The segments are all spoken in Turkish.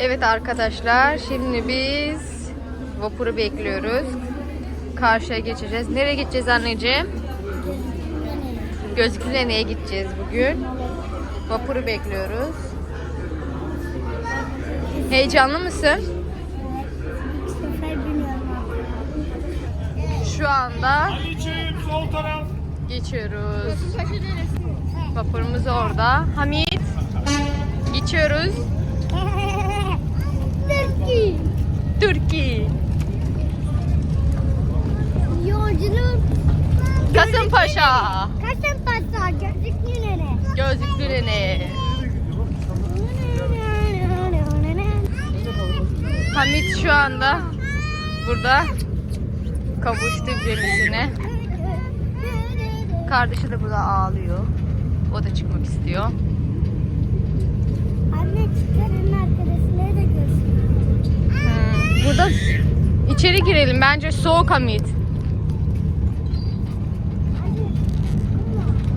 Evet arkadaşlar şimdi biz vapuru bekliyoruz. Karşıya geçeceğiz. Nereye gideceğiz anneciğim? Gözgülene'ye gideceğiz bugün. Vapuru bekliyoruz. Heyecanlı mısın? Bu sefer bilmiyorum. Şu anda Ali'ciğim sol taraf. geçiyoruz. Vapurumuz orada. Hamit geçiyoruz. Türkiye. Türkiye. Yolculuk. Kasımpaşa. Kasımpaşa. Gözlük nene. Hamit şu anda burada kavuştu gemisine. Kardeşi de burada ağlıyor. O da çıkmak istiyor. Burada içeri girelim. Bence soğuk Hamit.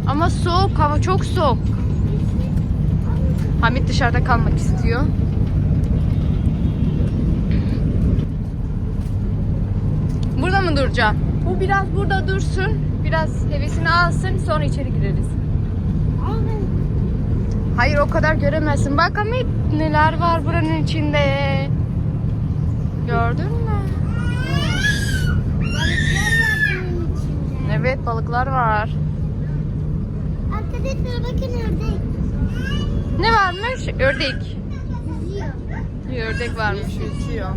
Ama soğuk hava çok soğuk. Hamit dışarıda kalmak istiyor. Burada mı duracağım? Bu biraz burada dursun. Biraz hevesini alsın sonra içeri gireriz. Hayır o kadar göremezsin. Bak Hamit neler var buranın içinde. Balıklar var. Arkadaşlar bakın ördek. Ne varmış? Ördek. Yüzüyor. Bir ördek varmış yüzüyor.